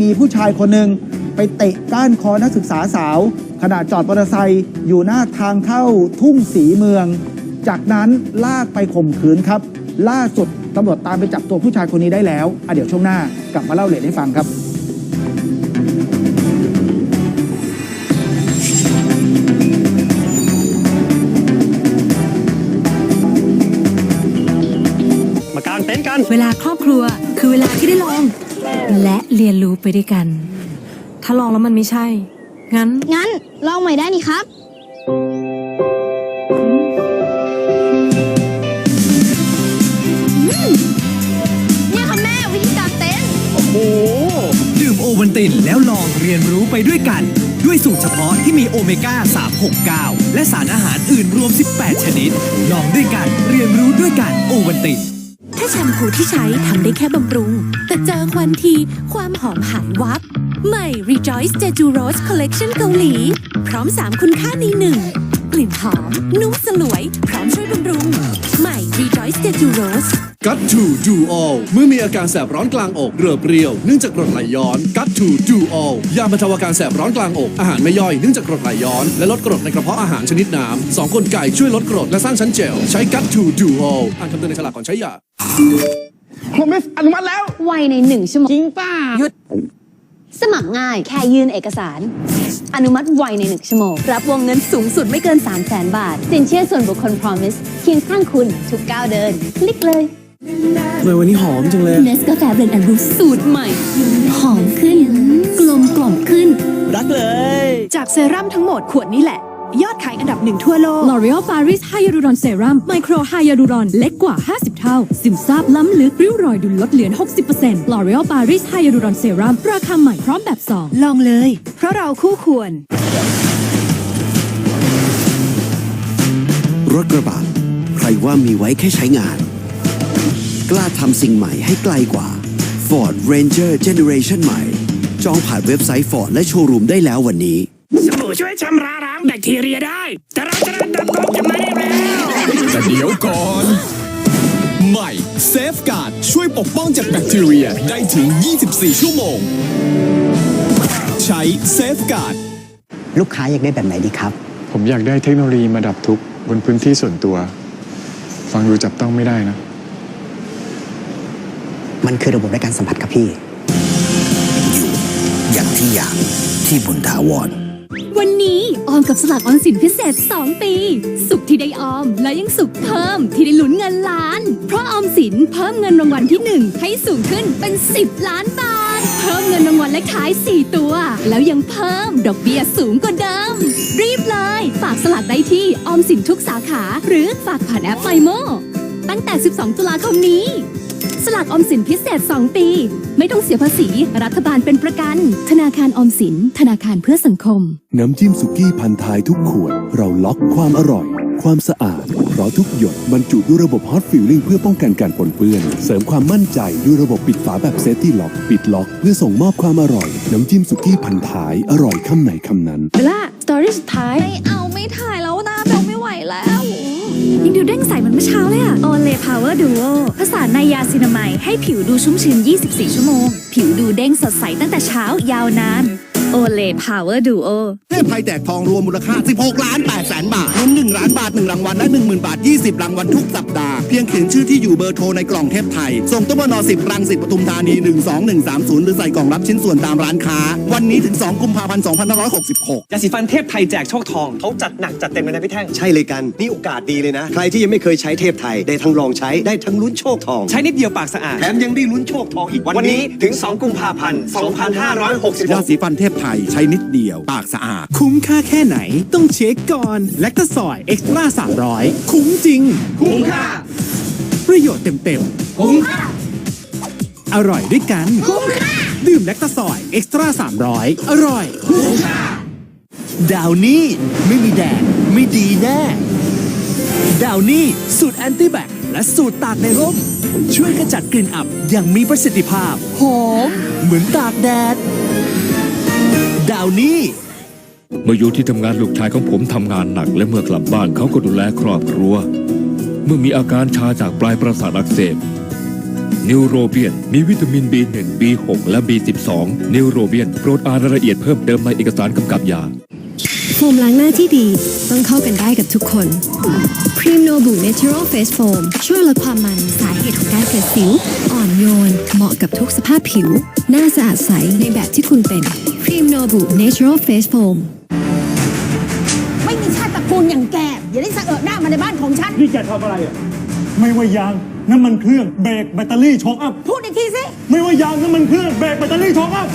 มีผู้ชายคนหนึ่งไปเตะก้านคอนักศึกษาสาว ขณะจอดมอเตอร์ไซค์อยู่หน้าทางเข้าทุ่งสีเมือง จากนั้นลากไปข่มขืนครับ ล่าสุดตำรวจตามไปจับตัวผู้ชายคนนี้ได้แล้วอะเดี๋ยวช่วงหน้ากลับมาเล่าเหตุให้ฟังครับมากางเต็นท์กันเวลาครอบครัว คือเวลาที่ได้ลอง และเรียนรู้ไปด้วยกัน ถ้าลองแล้วมันไม่ใช่ งั้น งั้น ลองใหม่ได้นี่ครับ เนี่ยค่ะแม่วิธีการเต้นดื่มโอวันตินแล้วลองเรียนรู้ไปด้วยกัน ด้วยสูตรเฉพาะที่มีโอเมก้า 369 และสารอาหารอื่นรวม 18 ชนิด ลองด้วยกัน เรียนรู้ด้วยกันโอวันติน แชมพูที่ใช้ทำได้แค่บำรุง แต่เจอควันทีความหอมหายวับ ใหม่ Rejoice Jeju Rose Collection เกาหลี พร้อม 3 คุณค่าในหนึ่งกลิ่นหอม นุ่มสลวย พร้อมช่วยบำรุง ใหม่ Rejoice Jeju Rose กัตทูดูออลเมื่อมีอาการแสบร้อนกลางอกเรือเปรี้ยวเนื่องจากกรดไหลย้อนกัตทูดูออลยาบรรเทาอาการแสบร้อนกลางอกอาหารไม่ย่อยเนื่องจากกรดไหลย้อนและลดกรดในกระเพาะอาหารชนิดน้ำสองกลไกช่วยลดกรดและสร้างชั้นเจลใช้กัตทูดูออลอ่านคำเตือนในฉลากก่อนใช้ยา ผมไม่อนุมัติแล้ว ไวในหนึ่งชั่วโมงจริงป่ะหยุด สมัครง่ายแค่ยื่นเอกสาร อนุมัติไวในหนึ่งชั่วโมง รับวงเงินสูงสุดไม่เกิน 3 0 0แสนบาท สินเชื่อส่วนบุคคล Promise เคียงข้างคุณทุกก้าวเดิน คลิกเลยทำไมวันนี้หอมจังเลยเนสกาแฟเบรนด์แอนด์รูสูตรใหม่ หอมขึ้น กลมกล่อมขึ้น รักเลย จากเซรั่มทั้งหมดขวดนี้แหละ ยอดขายอันดับหนึ่งทั่วโลก L'Oreal Paris Hyaluron Serum Micro Hyaluron เล็กกว่า 50 เท่า ซึมซาบล้ำลึกริ้วรอยดูลดเหลือน 60% L'Oreal Paris Hyaluron Serum ราคาใหม่พร้อมแบบ 2 ลองเลย เพราะเราคู่ควร รถกระบะใครว่ามีไว้แค่ใช้งาน กล้าทำสิ่งใหม่ให้ไกลกว่า Ford Ranger Generation ใหม่ จองผ่านเว็บไซต์ Ford และโชว์รูมได้แล้ววันนี้สบู่ ช่วยชำระล้างแบคทีเรียได้ แต่เราจะเริ่มเติบโตกันมาได้แล้วแต่เดี๋ยวก่อน ใหม่เซฟการ์ดช่วยปกป้องจากแบคทีเรียได้ถึง 24 ชั่วโมง ใช้เซฟการ์ดลูกค้าอยากได้แบบไหนดีครับ ผมอยากได้เทคโนโลยีมาดับทุกข์บนพื้นที่ส่วนตัว ฟังดูจับต้องไม่ได้นะ มันคือระบบและการสัมผัสครับพี่ อยู่อย่างที่อยากที่บุญถาวร วันนี้ออมกับสลากออมสินพิเศษ 2 ปี สุขที่ได้ออมและยังสุขเพิ่มที่ได้ลุ้นเงินล้าน เพราะออมสินเพิ่มเงินรางวัลที่ 1 ให้สูงขึ้นเป็น 10 ล้านบาท เพิ่มเงินรางวัลเลขท้าย 4 ตัว แล้วยังเพิ่มดอกเบี้ยสูงกว่าเดิม รีบเลย ฝากสลากได้ที่ออมสินทุกสาขา หรือฝากผ่านแอปไฟโมตั้งแต่ 12 ตุลาคมนี้ สลากออมสินพิเศษ 2 ปี ไม่ต้องเสียภาษี รัฐบาลเป็นประกัน ธนาคารออมสิน ธนาคารเพื่อสังคม น้ำจิ้มสุกี้พันท้ายทุกขวด เราล็อกความอร่อย ความสะอาด เพราะทุกหยดบรรจุด้วยระบบฮอตฟิลลิ่งเพื่อป้องกันการปนเปื้อน เสริมความมั่นใจด้วยระบบปิดฝาแบบเซฟตี้ล็อก ปิดล็อก เพื่อส่งมอบความอร่อย น้ำจิ้มสุกี้พันท้ายอร่อยคำไหนคำนั้นเบล่าสตอรี่สุดท้ายไม่เอาไม่ถ่ายแล้วนะเบลไม่ไหวแล้ว ยังดูเด้งใสเหมือนเมื่อเช้าเลยอะโอเลพาวเวอร์ดูโอผสานในยาซินาไมให้ผิวดูชุ่มชื้น 24 ชั่วโมง ผิวดูเด้งสดใสตั้งแต่เช้ายาวนาน โอเลพาวเวอร์ดูโอเทพไทยแจกทองรวมมูลค่า 16 ล้าน8แสนบาทลุ้น1ล้านบาท 1 รางวัลและ 10,000 บาท 20 รางวัลทุกสัปดาห์ เพียงเขียนชื่อที่อยู่เบอร์โทรในกล่องเทพไทย ส่งตู้มน10 รังสิตปทุมธานี 12130 หรือใส่กล่องรับชิ้นส่วนตามร้านค้า วันนี้ถึง 2 กุมภาพันธ์2566 ยาสีฟันเทพไทยแจกโชคทองเขาจัดหนักจัดเต็มเลยนะพี่แท่ง ใช่เลยกัน นี่โอกาสดีเลยนะ ใครที่ยังไม่เคยใช้เทพไทยได้ทั้งลองใช้ได้ทั้งลุ้นโชคทองใช้นิดเดียวปากสะอาดแถมยังได้ลุ้นโชคทองอีกวันนี้ถึง 2 กุมภาพันธ์ยาสีฟันเทพไทยใช้นิดเดียว ปากสะอาด คุ้มค่าแค่ไหน ต้องเช็คก่อนแลคตาซอยเอ็กซ์ตร้า300 คุ้มจริง คุ้มค่า ประโยชน์เต็มๆ คุ้มค่า อร่อยด้วยกัน คุ้มค่า ดื่มแลคตาซอยเอ็กซ์ตร้า300 อร่อย คุ้มค่า ดาวนี่ไม่มีแดดไม่ดีแน่ดาวนี่สูตรแอนตี้แบคและสูตรตากในร่ม ช่วยขจัดกลิ่นอับอย่างมีประสิทธิภาพ หอม เหมือนตากแดด ดาวนี้ เมื่ออยู่ที่ทำงานลูกชายของผมทำงานหนัก และเมื่อกลับบ้านเขาก็ดูแลครอบครัว เมื่อมีอาการชาจากปลายประสาทอักเสบนิวโรเบียน มีวิตามิน B1 B6 และ B12 นิวโรเบียน โปรดอ่านรายละเอียดเพิ่มเติมในเอกสารกำกับยา ฟมล้างหน้าที่ดีต้องเข้ากันได้กับทุกคนพรีมโนบุเนเชอรัลเฟสโฟมช่วยลดความมันสาเหตุของการเกิดสิว อ่อนโยน เหมาะกับทุกสภาพผิว หน้าสะอาดใสในแบบที่คุณเป็นพรีมโนบุเนเชอรัลเฟสโฟมไม่มีชาติตระกูลอย่างแกอย่าได้สะเอะหน้ามาในบ้านของฉัน นี่แกทำอะไรอะ ไม่ว่ายาง น้ำมันเครื่อง เบรกแบตเตอรี่ช็อคอัพ พูดอีกทีสิ ไม่ว่ายาง น้ำมันเครื่อง เบรกแบตเตอรี่ช็อคอัพ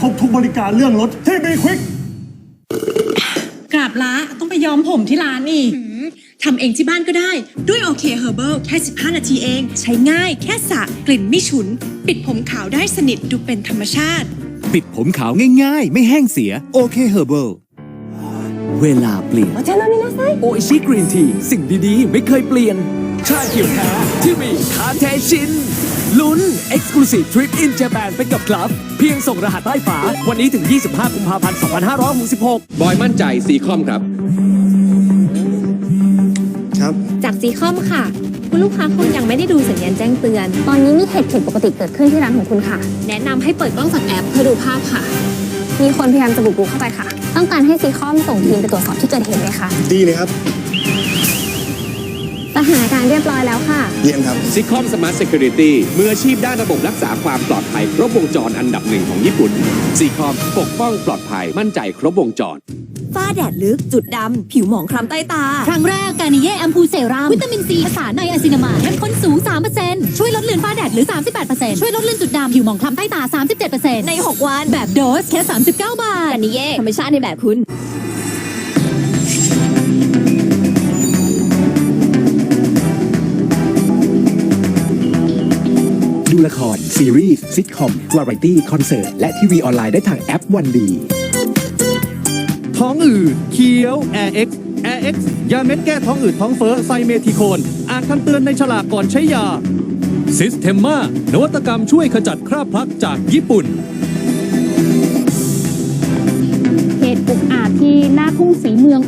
ครบทุกบริการเรื่องรถที่บีควิกกรา บล้าต้องไปย้อมผมที่ร้านนี่ทำเองที่บ้านก็ได้ ด้วยโอเคเฮอร์เบิลแค่ 15 นาทีเอง ใช้ง่ายแค่สระกลิ่นไม่ฉุน ปิดผมขาวได้สนิทดูเป็นธรรมชาติ ปิดผมขาวง่ายๆ ไม่แห้งเสียโอเคเฮอร์เบิลเวลาเปลี่ยนโออิชิกรีนที สิ่งดีๆ ไม่เคยเปลี่ยน ชาเขียวแท้ที่มีคาเทชิน ลุ้น Exclusive Trip in Japan ไปกับคลับ เพียงส่งรหัสใต้ฝา วันนี้ถึง 25 กุมภาพันธ์ 2566 บอยมั่นใจสีคอมครับ ครับ จากซีคอมค่ะ คุณลูกค้าคงยังไม่ได้ดูสัญญาณแจ้งเตือน ตอนนี้มีเหตุผิดปกติเกิดขึ้นที่ร้านของคุณค่ะ แนะนำให้เปิดกล้องจากแอปเพื่อดูภาพค่ะ มีคนพยายามจะบุกรุกเข้าไปค่ะ ต้องการให้ซีคอมส่งทีมไปตรวจสอบที่เกิดเหตุเลยค่ะดีเลยครับ สถานการณ์เรียบร้อยแล้วค่ะ เยี่ยมครับ ซิคอมสมาร์ทเซ u r i t y มืออาชีพด้านระบบรักษาความปลอดภัยครบวงจรอันดับหนึ่งของญี่ปุ่นซีคอมปกป้องปลอดภัยมั่นใจครบวงจร ฝ้าแดดลึกจุดดำ ผิวหมองคล้ำใต้ตา ครั้งแรกการนิเย่แอมพูเซรั่มวิตามินซีภาษาในอะซินามายเข้มข้นสูง 3%ช่วยลดเลือนฝ้าแดดหรือ 38%ช่วยลดเลือนจุดดำผิวหมองคล้ำใต้ตา 37%ใน 6 วันแบบโดสแค่ 39 บาทกันนิเย่ธรรมชาติในแบบคุณ ละคร ซีรีส์ซิทคอม วาไรตี้ คอนเสิร์ต และทีวีออนไลน์ได้ทางแอปวันดี ท้องอืดเคี้ยว Air X Air X ยาเม็ดแก้ท้องอืดท้องเฟ้อไซเมทิโคน อ่านคำเตือนในฉลากก่อนใช้ยาซิสเทมมานวัตกรรมช่วยขจัดคราบพลักจากญี่ปุ่น เหตุอุกอาจที่หน้าทุ่งสีเมือง